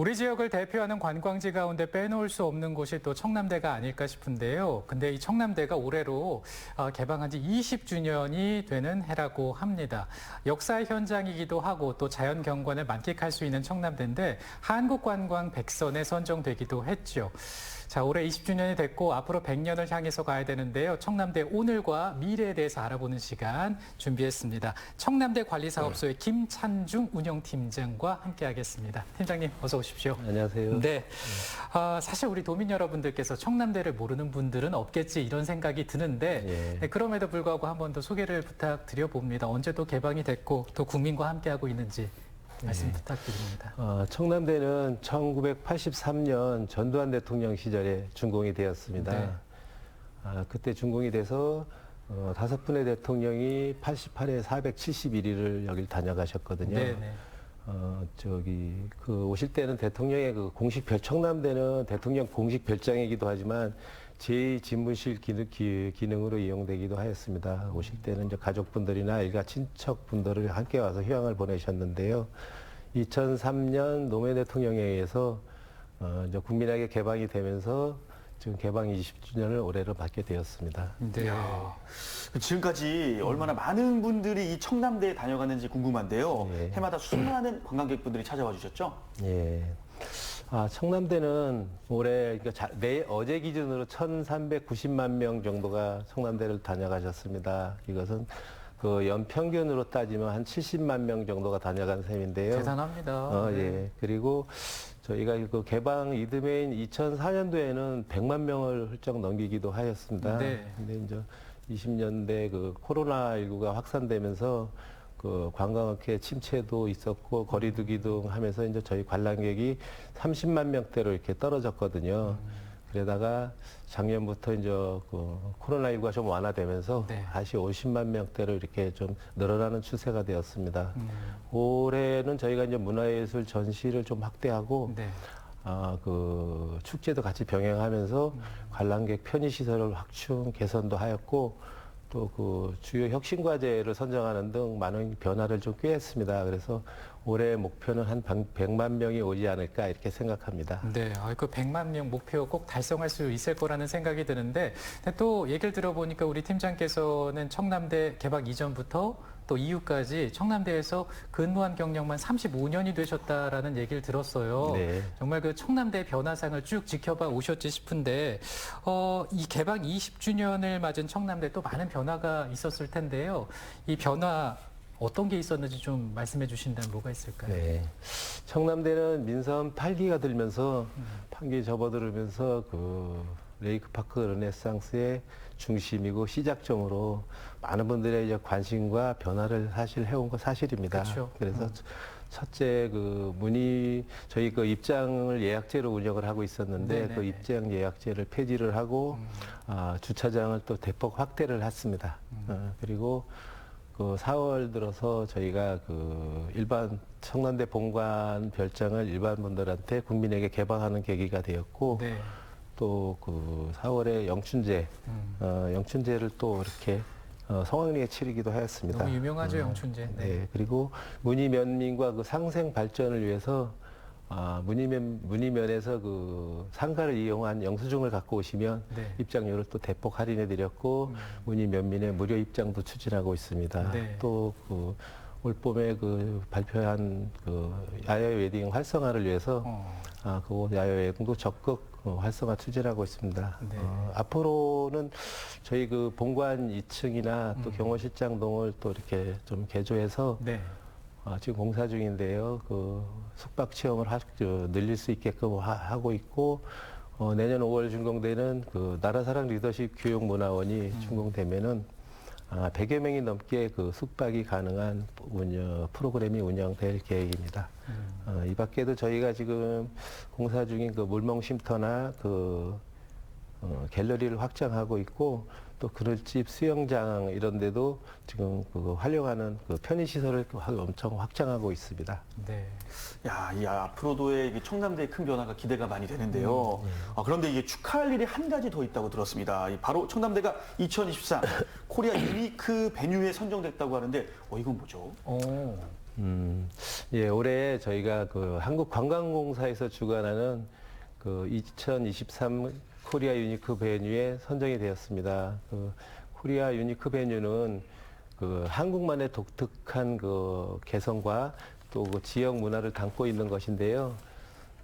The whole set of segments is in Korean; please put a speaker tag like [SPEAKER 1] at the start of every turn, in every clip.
[SPEAKER 1] 우리 지역을 대표하는 관광지 가운데 빼놓을 수 없는 곳이 또 청남대가 아닐까 싶은데요. 근데 이 청남대가 올해로 어, 개방한 지 20주년이 되는 해라고 합니다. 역사의 현장이기도 하고 또 자연 경관을 만끽할 수 있는 청남대인데 한국관광 백선에 선정되기도 했죠. 자, 올해 20주년이 됐고 앞으로 100년을 향해서 가야 되는데요. 청남대 오늘과 미래에 대해서 알아보는 시간 준비했습니다. 청남대 관리사업소의 김찬중 운영팀장과 함께하겠습니다. 팀장님 어서 오십시오.
[SPEAKER 2] 안녕하세요.
[SPEAKER 1] 네. 아, 사실 우리 도민 여러분들께서 청남대를 모르는 분들은 없겠지 이런 생각이 드는데
[SPEAKER 2] 예.
[SPEAKER 1] 네, 그럼에도 불구하고 한 번 더 소개를 부탁드려 봅니다. 언제 또 개방이 됐고 또 국민과 함께하고 있는지 말씀
[SPEAKER 2] 예.
[SPEAKER 1] 부탁드립니다.
[SPEAKER 2] 어, 청남대는 1983년 전두환 대통령 시절에 준공이 되었습니다.
[SPEAKER 1] 네.
[SPEAKER 2] 아, 그때 준공이 돼서 어, 다섯 분의 대통령이 88회 471일을 여길 다녀가셨거든요.
[SPEAKER 1] 네, 네.
[SPEAKER 2] 어, 저기, 그, 오실 때는 대통령의 그 공식 별, 청남대는 대통령 공식 별장이기도 하지만 제2집무실 기능, 기, 기능으로 이용되기도 하였습니다. 오실 때는 이제 가족분들이나 일가 친척분들을 함께 와서 휴양을 보내셨는데요. 2003년 노무현 대통령에 의해서 어, 이제 국민에게 개방이 되면서 지금 개방 20주년을 올해로 맞게 되었습니다.
[SPEAKER 1] 네.
[SPEAKER 3] 지금까지 얼마나 많은 분들이 이 청남대에 다녀갔는지 궁금한데요.
[SPEAKER 2] 예.
[SPEAKER 3] 해마다 수많은 관광객분들이 찾아와 주셨죠?
[SPEAKER 2] 예. 아, 청남대는 올해, 그러니까 자, 내, 어제 기준으로 1,390만 명 정도가 청남대를 다녀가셨습니다. 이것은 그 연평균으로 따지면 한 70만 명 정도가 다녀간 셈인데요.
[SPEAKER 1] 대단합니다.
[SPEAKER 2] 어,
[SPEAKER 1] 네.
[SPEAKER 2] 예. 그리고 저희가 그 개방 이듬해인 2004년도에는 100만 명을 훌쩍 넘기기도 하였습니다.
[SPEAKER 1] 네.
[SPEAKER 2] 근데 이제 20년대 그 코로나19가 확산되면서 그 관광업계 침체도 있었고 거리두기 등 하면서 이제 저희 관람객이 30만 명대로 이렇게 떨어졌거든요. 그러다가 작년부터 이제 그 코로나19가 좀 완화되면서
[SPEAKER 1] 네.
[SPEAKER 2] 다시 50만 명대로 이렇게 좀 늘어나는 추세가 되었습니다.
[SPEAKER 1] 음,
[SPEAKER 2] 올해는 저희가 이제 문화예술 전시를 좀 확대하고
[SPEAKER 1] 네.
[SPEAKER 2] 아, 그 축제도 같이 병행하면서
[SPEAKER 1] 음.
[SPEAKER 2] 관람객 편의 시설을 확충 개선도 하였고 또 그 주요 혁신 과제를 선정하는 등 많은 변화를 좀 꾀했습니다. 그래서 올해 목표는 한 100만 명이 오지 않을까 이렇게 생각합니다.
[SPEAKER 1] 네, 아, 그 100만 명 목표 꼭 달성할 수 있을 거라는 생각이 드는데 또 얘기를 들어보니까 우리 팀장께서는 청남대 개방 이전부터 또 이후까지 청남대에서 근무한 경력만 35년이 되셨다라는 얘기를 들었어요.
[SPEAKER 2] 네.
[SPEAKER 1] 정말 그 청남대 변화상을 쭉 지켜봐 오셨지 싶은데 어, 이 개방 20주년을 맞은 청남대 또 많은 변화가 있었을 텐데요. 이 변화 어떤 게 있었는지 좀 말씀해 주신다면 뭐가 있을까요?
[SPEAKER 2] 네. 청남대는 민선 8기가 들면서
[SPEAKER 1] 음.
[SPEAKER 2] 판기 접어들으면서 그 레이크파크 르네상스의 중심이고 시작점으로 많은 분들의 이제 관심과 변화를 사실 해온 거 사실입니다.
[SPEAKER 1] 그쵸.
[SPEAKER 2] 그래서
[SPEAKER 1] 음.
[SPEAKER 2] 첫째 그 문의 저희 그 입장을 예약제로 운영을 하고 있었는데
[SPEAKER 1] 네네네.
[SPEAKER 2] 그 입장 예약제를 폐지를 하고
[SPEAKER 1] 음.
[SPEAKER 2] 아, 주차장을 또 대폭 확대를 했습니다.
[SPEAKER 1] 음.
[SPEAKER 2] 어, 그리고 그 4월 들어서 저희가 그 일반 청남대 본관 별장을 일반 분들한테 국민에게 개방하는 계기가 되었고
[SPEAKER 1] 네.
[SPEAKER 2] 또 그 4월에 영춘제
[SPEAKER 1] 음.
[SPEAKER 2] 어, 영춘제를 또 이렇게 어, 성황리에 치르기도 하였습니다.
[SPEAKER 1] 너무 유명하죠,
[SPEAKER 2] 어,
[SPEAKER 1] 영춘제. 네.
[SPEAKER 2] 네. 그리고 문의면민과 그 상생 발전을 위해서 아, 문의면, 문의면에서 그 상가를 이용한 영수증을 갖고 오시면
[SPEAKER 1] 네.
[SPEAKER 2] 입장료를 또 대폭 할인해 드렸고
[SPEAKER 1] 음.
[SPEAKER 2] 문의면민의 무료 입장도 추진하고 있습니다.
[SPEAKER 1] 네.
[SPEAKER 2] 또 그 올 봄에 그 발표한 그 야외 웨딩 활성화를 위해서
[SPEAKER 1] 어.
[SPEAKER 2] 아, 그 야외 웨딩도 적극 어, 활성화 추진하고 있습니다.
[SPEAKER 1] 네.
[SPEAKER 2] 어, 앞으로는 저희 그 본관 2층이나 또
[SPEAKER 1] 음.
[SPEAKER 2] 경호실장동을 또 이렇게 좀 개조해서
[SPEAKER 1] 네.
[SPEAKER 2] 아, 지금 공사 중인데요. 그 숙박 체험을 하, 그, 늘릴 수 있게끔 하, 고 있고 어, 내년 5월 준공되는 그 나라사랑 리더십 교육문화원이 준공되면은 아, 100여 명이 넘게 그 숙박이 가능한 운영, 프로그램이 운영될 계획입니다.
[SPEAKER 1] 음.
[SPEAKER 2] 어, 이 밖에도 저희가 지금 공사 중인 그 물멍 쉼터나 그 어, 갤러리를 확장하고 있고 또 그늘집 수영장 이런 데도 지금 그 활용하는 그 편의 시설을 엄청 확장하고 있습니다.
[SPEAKER 1] 네.
[SPEAKER 3] 야, 이 앞으로도의 이 청남대의 큰 변화가 기대가 많이 되는데요.
[SPEAKER 1] 음,
[SPEAKER 3] 아, 그런데 이게 축하할 일이 한 가지 더 있다고 들었습니다. 이 바로 청남대가 2024 코리아 유니크 베뉴에 선정됐다고 하는데, 어, 이건 뭐죠?
[SPEAKER 1] 오.
[SPEAKER 2] 음, 예, 올해 저희가 그 한국관광공사에서 주관하는 그 2023 코리아 유니크 베뉴에 선정이 되었습니다. 그 코리아 유니크 베뉴는 그 한국만의 독특한 그 개성과 또 그 지역 문화를 담고 있는 것인데요.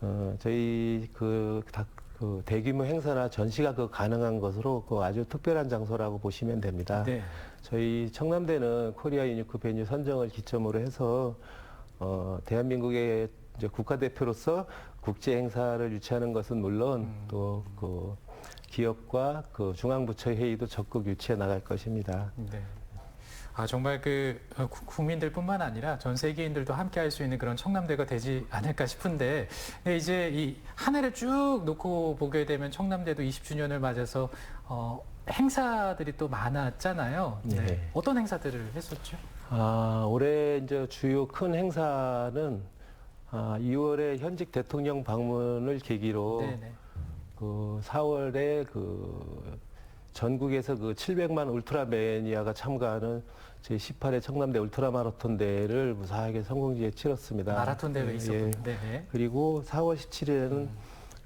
[SPEAKER 2] 어, 저희 그, 다- 그 대규모 행사나 전시가 그 가능한 것으로 그 아주 특별한 장소라고 보시면 됩니다.
[SPEAKER 1] 네.
[SPEAKER 2] 저희 청남대는 코리아 유니크 베뉴 선정을 기점으로 해서 어, 대한민국의 이제 국가대표로서 국제 행사를 유치하는 것은 물론
[SPEAKER 1] 음.
[SPEAKER 2] 또그 기업과 그 중앙부처 회의도 적극 유치해 나갈 것입니다.
[SPEAKER 1] 네. 아 정말 그 어, 구- 국민들뿐만 아니라 전 세계인들도 함께 할 수 있는 그런 청남대가 되지 않을까 싶은데 근데 이제 이 한 해를 쭉 놓고 보게 되면 청남대도 20주년을 맞아서 어, 행사들이 또 많았잖아요.
[SPEAKER 2] 네.
[SPEAKER 1] 어떤 행사들을 했었죠?
[SPEAKER 2] 아, 올해 이제 주요 큰 행사는 아, 2월에 현직 대통령 방문을 계기로
[SPEAKER 1] 네네.
[SPEAKER 2] 그 4월에 그 전국에서 그 700만 울트라 매니아가 참가하는 제 18회 청남대 울트라 마라톤 대회를 무사하게 성공지에 치렀습니다.
[SPEAKER 1] 마라톤 대회
[SPEAKER 2] 예,
[SPEAKER 1] 있었군요.
[SPEAKER 2] 예.
[SPEAKER 1] 네네.
[SPEAKER 2] 그리고 4월 17일에는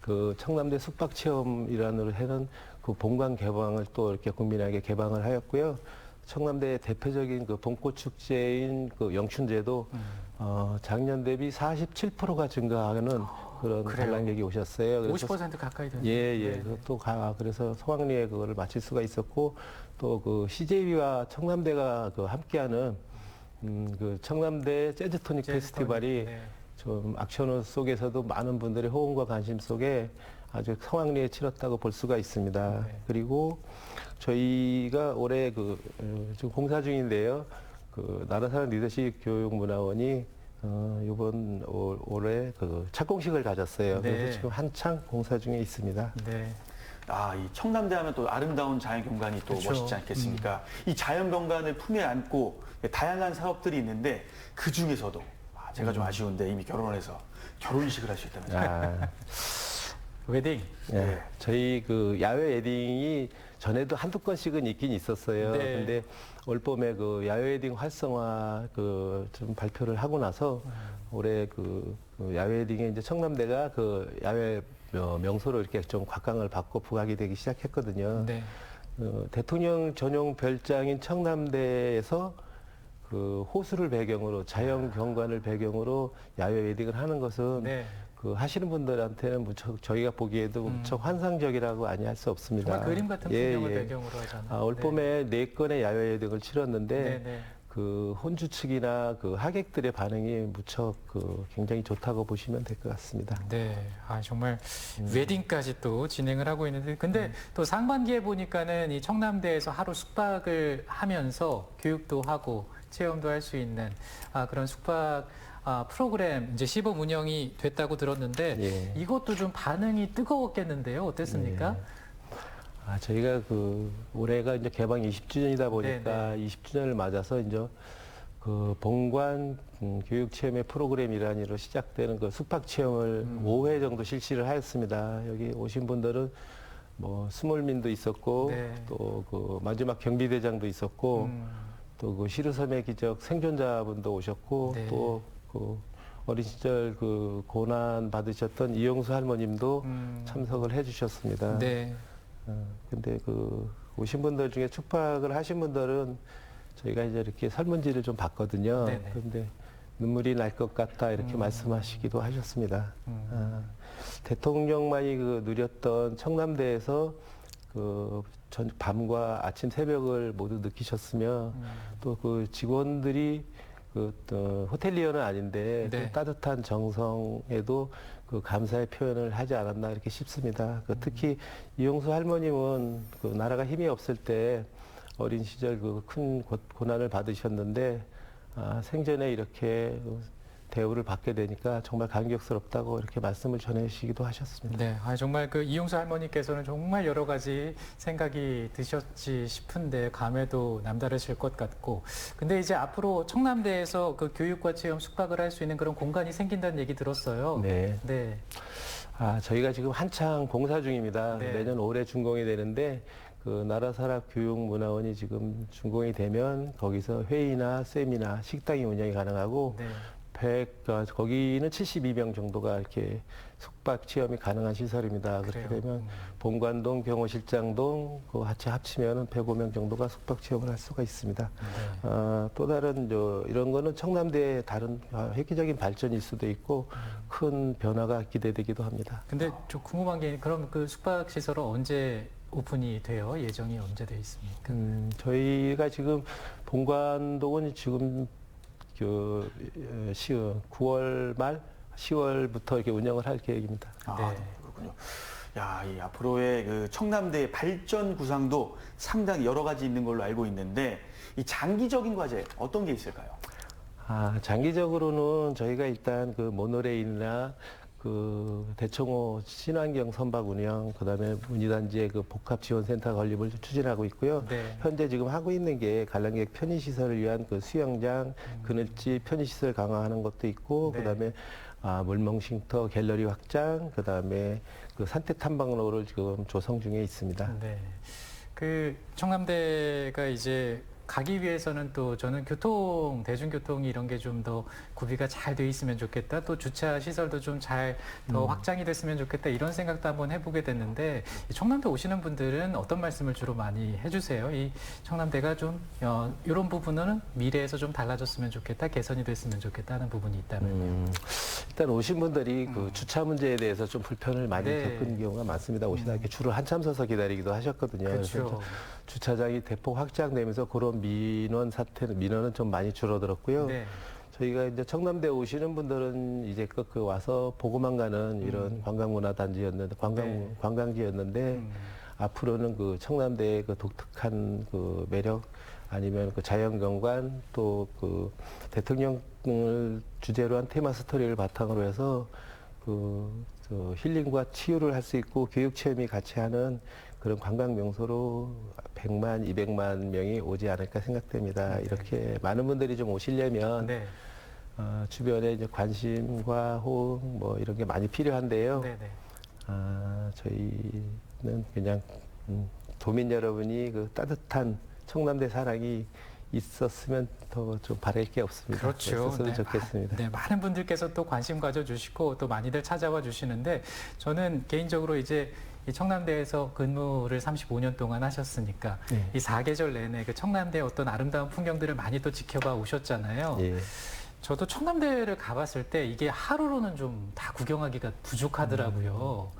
[SPEAKER 2] 그 청남대 숙박 체험 일환으로 해는 그 본관 개방을 또 이렇게 국민에게 개방을 하였고요. 청남대의 대표적인 그 봄꽃 축제인 그 영춘제도
[SPEAKER 1] 음.
[SPEAKER 2] 어, 작년 대비 47%가 증가하는 그런
[SPEAKER 1] 그래요?
[SPEAKER 2] 관람객이 오셨어요. 그래서
[SPEAKER 1] 50% 가까이 되는.
[SPEAKER 2] 예, 예.
[SPEAKER 1] 네.
[SPEAKER 2] 또 가, 그래서 성황리에 그거를 마칠 수가 있었고, 또 그 CJB와 청남대가 그 함께하는, 음, 그 청남대 재즈토닉 페스티벌이
[SPEAKER 1] 네.
[SPEAKER 2] 좀 악천후 속에서도 많은 분들의 호응과 관심 속에 아주 성황리에 치렀다고 볼 수가 있습니다.
[SPEAKER 1] 네.
[SPEAKER 2] 그리고 저희가 올해 그, 어, 지금 공사 중인데요. 그 나라사랑 리더십 교육문화원이 어, 이번 올- 올해 그 착공식을 가졌어요.
[SPEAKER 1] 네.
[SPEAKER 2] 그래서 지금 한창 공사 중에 있습니다.
[SPEAKER 1] 네.
[SPEAKER 3] 아, 이 청남대 하면 또 아름다운 자연 경관이 또
[SPEAKER 1] 그쵸.
[SPEAKER 3] 멋있지 않겠습니까? 이 자연 경관을 품에 안고 다양한 사업들이 있는데 그 중에서도 아, 제가 좀 아쉬운데 이미 결혼을 해서 결혼식을 할 수 있다면
[SPEAKER 2] 아,
[SPEAKER 1] 웨딩.
[SPEAKER 2] 예.
[SPEAKER 3] 네.
[SPEAKER 2] 저희 그 야외 웨딩이 전에도 한두 건씩은 있긴 있었어요.
[SPEAKER 1] 네.
[SPEAKER 2] 근데 올 봄에 그 야외 웨딩 활성화 그 좀 발표를 하고 나서 올해 그, 그 야외 웨딩에 이제 청남대가 그 야외 명- 명소로 이렇게 좀 곽강을 받고 부각이 되기 시작했거든요.
[SPEAKER 1] 네.
[SPEAKER 2] 어, 대통령 전용 별장인 청남대에서 그 호수를 배경으로 자연 경관을 배경으로 야외 웨딩을 하는 것은
[SPEAKER 1] 네.
[SPEAKER 2] 그 하시는 분들한테는 무척 저희가 보기에도
[SPEAKER 1] 음.
[SPEAKER 2] 무척 환상적이라고 아니 할 수 없습니다.
[SPEAKER 1] 정말 그림 같은
[SPEAKER 2] 예,
[SPEAKER 1] 풍경을
[SPEAKER 2] 예.
[SPEAKER 1] 배경으로 하잖아요.
[SPEAKER 2] 아, 올
[SPEAKER 1] 네.
[SPEAKER 2] 봄에 네 건의 야외 웨딩을 치렀는데
[SPEAKER 1] 네, 네.
[SPEAKER 2] 그 혼주 측이나 그 하객들의 반응이 무척 그 굉장히 좋다고 보시면 될 것 같습니다.
[SPEAKER 1] 네, 아 정말
[SPEAKER 2] 음.
[SPEAKER 1] 웨딩까지 또 진행을 하고 있는데, 근데 또 상반기에 보니까는 이 청남대에서 하루 숙박을 하면서 교육도 하고 체험도 할 수 있는 아, 그런 숙박 아, 프로그램 이제 시범 운영이 됐다고 들었는데
[SPEAKER 2] 예.
[SPEAKER 1] 이것도 좀 반응이 뜨거웠겠는데요. 어땠습니까?
[SPEAKER 2] 아, 저희가 그 올해가 이제 개방 20주년이다 보니까 20주년을 맞아서 이제 그 본관 음, 교육 체험의 프로그램 일환으로 시작되는 그 숙박 체험을
[SPEAKER 1] 음.
[SPEAKER 2] 5회 정도 실시를 하였습니다. 여기 오신 분들은 뭐 스몰민도 있었고
[SPEAKER 1] 네.
[SPEAKER 2] 또그 마지막 경비대장도 있었고
[SPEAKER 1] 음,
[SPEAKER 2] 또그 시르섬의 기적 생존자분도 오셨고
[SPEAKER 1] 네.
[SPEAKER 2] 또 그 어린 시절 그 고난 받으셨던 이영수 할머님도
[SPEAKER 1] 음,
[SPEAKER 2] 참석을 해주셨습니다.
[SPEAKER 1] 네,
[SPEAKER 2] 어, 근데 그 오신 분들 중에 축박을 하신 분들은 저희가 이제 이렇게 설문지를 좀 봤거든요.
[SPEAKER 1] 네네.
[SPEAKER 2] 그런데 눈물이 날 것 같다 이렇게
[SPEAKER 1] 음.
[SPEAKER 2] 말씀하시기도 하셨습니다.
[SPEAKER 1] 음.
[SPEAKER 2] 아, 대통령만이 그 누렸던 청남대에서 그 전, 밤과 아침 새벽을 모두 느끼셨으며
[SPEAKER 1] 음,
[SPEAKER 2] 또그 직원들이 그또 호텔리어는 아닌데
[SPEAKER 1] 네.
[SPEAKER 2] 그 따뜻한 정성에도 그 감사의 표현을 하지 않았나 이렇게 싶습니다. 그 특히 이용수 할머님은 그 나라가 힘이 없을 때 어린 시절 그 큰 고난을 받으셨는데 아, 생전에 이렇게 대우를 받게 되니까 정말 감격스럽다고 이렇게 말씀을 전해주시기도 하셨습니다.
[SPEAKER 1] 네, 아, 정말 그 이용수 할머니께서는 정말 여러 가지 생각이 드셨지 싶은데 감회도 남다르실 것 같고, 근데 이제 앞으로 청남대에서 그 교육과 체험 숙박을 할 수 있는 그런 공간이 생긴다는 얘기 들었어요.
[SPEAKER 2] 네.
[SPEAKER 1] 네.
[SPEAKER 2] 아, 저희가 지금 한창 공사 중입니다.
[SPEAKER 1] 네.
[SPEAKER 2] 내년 올해 준공이 되는데 그 나라사락교육문화원이 지금 준공이 되면 거기서 회의나 세미나 식당이 운영이 가능하고
[SPEAKER 1] 네.
[SPEAKER 2] 100, 어, 거기는 72명 정도가 이렇게 숙박 체험이 가능한 시설입니다. 그렇게
[SPEAKER 1] 그래요.
[SPEAKER 2] 되면
[SPEAKER 1] 음.
[SPEAKER 2] 본관동, 병호실장동 그 같이 합치면은 105명 정도가 숙박 체험을 할 수가 있습니다.
[SPEAKER 1] 네.
[SPEAKER 2] 어, 또 다른 저 이런 거는 청남대의 다른 어, 획기적인 발전일 수도 있고 큰 변화가 기대되기도 합니다.
[SPEAKER 1] 근데 좀 궁금한 게 그럼 그 숙박 시설은 언제 오픈이 돼요? 예정이 언제 돼 있습니까?
[SPEAKER 2] 음, 저희가 지금 본관동은 지금 그 어, 시 9월 말 10월부터 이렇게 운영을 할 계획입니다.
[SPEAKER 3] 아,
[SPEAKER 1] 네.
[SPEAKER 3] 그렇군요. 야, 이 앞으로의 그 청남대 발전 구상도 상당히 여러 가지 있는 걸로 알고 있는데 이 장기적인 과제 어떤 게 있을까요?
[SPEAKER 2] 아, 장기적으로는 저희가 일단 그 모노레일이나 그 대청호 친환경 선박 운영, 그다음에 문희단지의 그 복합 지원센터 건립을 추진하고 있고요.
[SPEAKER 1] 네.
[SPEAKER 2] 현재 지금 하고 있는 게 관람객 편의 시설을 위한 그 수영장, 그늘집 편의 시설 강화하는 것도 있고,
[SPEAKER 1] 네.
[SPEAKER 2] 그다음에 아, 물멍 쉼터 갤러리 확장, 그다음에 그 산태 탐방로를 지금 조성 중에 있습니다.
[SPEAKER 1] 네. 그 청남대가 이제 가기 위해서는 또 저는 교통 대중교통 이런 게 좀 더 구비가 잘 돼 있으면 좋겠다. 또 주차 시설도 좀 잘 더 확장이 됐으면 좋겠다. 이런 생각도 한번 해보게 됐는데 이 청남대 오시는 분들은 어떤 말씀을 주로 많이 해주세요. 이 청남대가 좀 어, 이런 부분은 미래에서 좀 달라졌으면 좋겠다, 개선이 됐으면 좋겠다 하는 부분이 있다면.
[SPEAKER 2] 음, 일단 오신 분들이 그 주차 문제에 대해서 좀 불편을 많이
[SPEAKER 1] 음. 네.
[SPEAKER 2] 겪은 경우가 많습니다. 오시다 이렇게 줄을 한참 서서 기다리기도 하셨거든요. 그래서
[SPEAKER 1] 그렇죠.
[SPEAKER 2] 주차장이 대폭 확장되면서 그런 민원 사태는 민원은 좀 많이 줄어들었고요.
[SPEAKER 1] 네.
[SPEAKER 2] 저희가 이제 청남대 오시는 분들은 이제 그, 그 와서 보고만 가는 이런 관광문화단지였는데 관광
[SPEAKER 1] 음. 네.
[SPEAKER 2] 관광지였는데
[SPEAKER 1] 음.
[SPEAKER 2] 앞으로는 그 청남대의 그 독특한 그 매력 아니면 그 자연경관 또 그 대통령을 주제로 한 테마 스토리를 바탕으로 해서 그, 저 힐링과 치유를 할 수 있고 교육 체험이 같이 하는 그런 관광 명소로 100만, 200만 명이 오지 않을까 생각됩니다.
[SPEAKER 1] 네.
[SPEAKER 2] 이렇게 많은 분들이 좀 오시려면
[SPEAKER 1] 네.
[SPEAKER 2] 어, 주변에 이제 관심과 호응 뭐 이런 게 많이 필요한데요.
[SPEAKER 1] 네. 네.
[SPEAKER 2] 아, 저희는 그냥 음, 도민 여러분이 그 따뜻한 청남대 사랑이 있었으면 더 좀 바랄 게 없습니다.
[SPEAKER 1] 그렇죠.
[SPEAKER 2] 있었으면
[SPEAKER 1] 네,
[SPEAKER 2] 좋겠습니다.
[SPEAKER 1] 마- 네, 많은 분들께서 또 관심 가져주시고 또 많이들 찾아와 주시는데 저는 개인적으로 이제 이 청남대에서 근무를 35년 동안 하셨으니까
[SPEAKER 2] 네.
[SPEAKER 1] 이 사계절 내내 그 청남대의 어떤 아름다운 풍경들을 많이 또 지켜봐 오셨잖아요.
[SPEAKER 2] 예.
[SPEAKER 1] 저도 청남대를 가봤을 때 이게 하루로는 좀 다 구경하기가 부족하더라고요.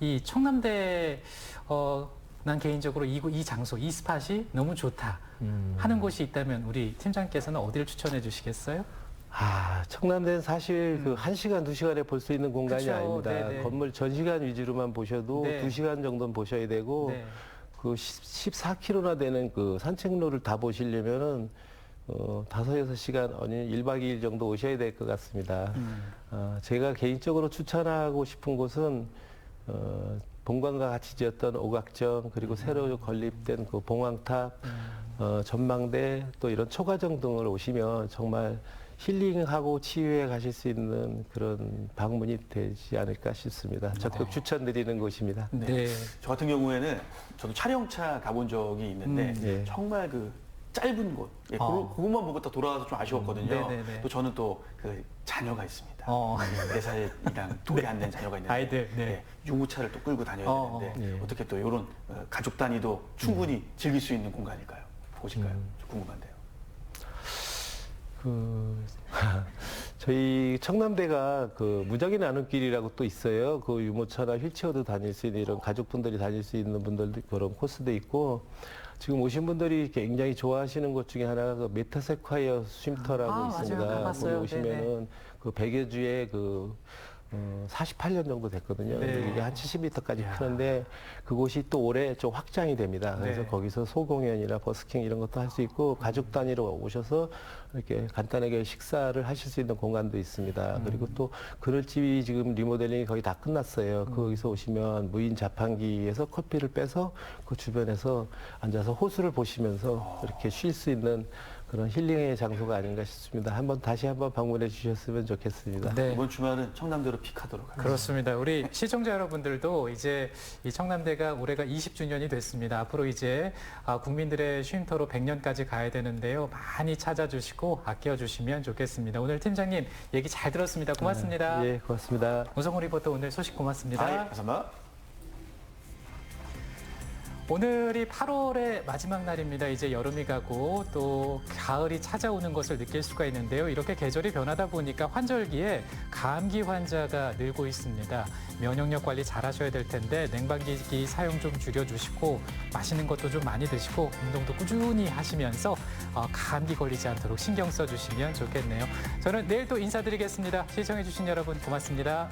[SPEAKER 1] 이 청남대 어, 난 개인적으로 이, 이 장소, 이 스팟이 너무 좋다
[SPEAKER 2] 음.
[SPEAKER 1] 하는 곳이 있다면 우리 팀장께서는 어디를 추천해 주시겠어요?
[SPEAKER 2] 아, 청남대는 사실 그한 시간, 두 시간에 볼 수 있는 공간이
[SPEAKER 1] 음. 그쵸.
[SPEAKER 2] 아닙니다.
[SPEAKER 1] 네네.
[SPEAKER 2] 건물 전시관 위주로만 보셔도
[SPEAKER 1] 네.
[SPEAKER 2] 두 시간 정도는 보셔야 되고
[SPEAKER 1] 네.
[SPEAKER 2] 그 14km나 되는 그 산책로를 다 보시려면은 어, 다섯 여섯 시간 아니 1박 2일 정도 오셔야 될 것 같습니다.
[SPEAKER 1] 음.
[SPEAKER 2] 어, 제가 개인적으로 추천하고 싶은 곳은 어, 본관과 같이 지었던 오각정 그리고 새로 건립된 그 봉황탑 어, 전망대 또 이런 초가정 등을 오시면 정말 힐링하고 치유해 가실 수 있는 그런 방문이 되지 않을까 싶습니다. 적극 추천드리는 곳입니다.
[SPEAKER 1] 네.
[SPEAKER 3] 저 같은 경우에는 저도 촬영차 가본 적이 있는데
[SPEAKER 1] 음,
[SPEAKER 2] 예.
[SPEAKER 3] 정말 그 짧은 곳, 예,
[SPEAKER 1] 어.
[SPEAKER 3] 그거- 그것만 보고 딱 돌아와서 좀 아쉬웠거든요.
[SPEAKER 1] 음, 네네네.
[SPEAKER 3] 또 저는 또 그 자녀가 있습니다.
[SPEAKER 1] 어.
[SPEAKER 3] 네 살이랑 둘이 안 된 자녀가 있는데
[SPEAKER 1] 아이들, 네.
[SPEAKER 3] 예, 유모차를 또 끌고 다녀야
[SPEAKER 1] 어,
[SPEAKER 3] 되는데
[SPEAKER 2] 어. 예.
[SPEAKER 3] 어떻게 또 이런 어, 가족 단위도 충분히
[SPEAKER 1] 음.
[SPEAKER 3] 즐길 수 있는 공간일까요? 보실까요?
[SPEAKER 2] 음.
[SPEAKER 3] 좀 궁금한데요.
[SPEAKER 2] 그 저희 청남대가 그 무적의 나눔길이라고 또 있어요. 그 유모차나 휠체어도 다닐 수 있는 이런 가족분들이 다닐 수 있는 분들도 그런 코스도 있고 지금 오신 분들이 굉장히 좋아하시는 곳 중에 하나가 그 메타세콰이어 쉼터라고
[SPEAKER 1] 아, 맞아요.
[SPEAKER 2] 있습니다.
[SPEAKER 1] 가봤어요.
[SPEAKER 2] 거기 오시면은 그 백여주에 그 어, 48년 정도 됐거든요.
[SPEAKER 1] 네.
[SPEAKER 2] 이게 한 70m까지
[SPEAKER 1] 이야.
[SPEAKER 2] 크는데 그곳이 또 올해 좀 확장이 됩니다. 그래서
[SPEAKER 1] 네.
[SPEAKER 2] 거기서 소공연이나 버스킹 이런 것도 할 수 있고 가족 단위로 오셔서 이렇게 간단하게 식사를 하실 수 있는 공간도 있습니다.
[SPEAKER 1] 음.
[SPEAKER 2] 그리고 또 그늘집이 지금 리모델링이 거의 다 끝났어요.
[SPEAKER 1] 음.
[SPEAKER 2] 거기서 오시면 무인 자판기에서 커피를 빼서 그 주변에서 앉아서 호수를 보시면서 이렇게 쉴 수 있는 그런 힐링의 장소가 아닌가 싶습니다. 한번 다시 한번 방문해 주셨으면 좋겠습니다.
[SPEAKER 1] 네.
[SPEAKER 3] 이번 주말은 청남대로 픽하도록 하겠습니다.
[SPEAKER 1] 그렇습니다. 우리 시청자 여러분들도 이제 이 청남대 청남대가 올해가 20주년이 됐습니다. 앞으로 이제 아, 국민들의 쉼터로 100년까지 가야 되는데요. 많이 찾아주시고 아껴주시면 좋겠습니다. 오늘 팀장님 얘기 잘 들었습니다. 고맙습니다.
[SPEAKER 2] 예, 고맙습니다.
[SPEAKER 1] 우성호 리포터 오늘 소식 고맙습니다.
[SPEAKER 3] 아, 예, 감사합니다.
[SPEAKER 1] 오늘이 8월의 마지막 날입니다. 이제 여름이 가고 또 가을이 찾아오는 것을 느낄 수가 있는데요. 이렇게 계절이 변하다 보니까 환절기에 감기 환자가 늘고 있습니다. 면역력 관리 잘 하셔야 될 텐데 냉방기기 사용 좀 줄여주시고 맛있는 것도 좀 많이 드시고 운동도 꾸준히 하시면서 어, 감기 걸리지 않도록 신경 써주시면 좋겠네요. 저는 내일 또 인사드리겠습니다. 시청해주신 여러분 고맙습니다.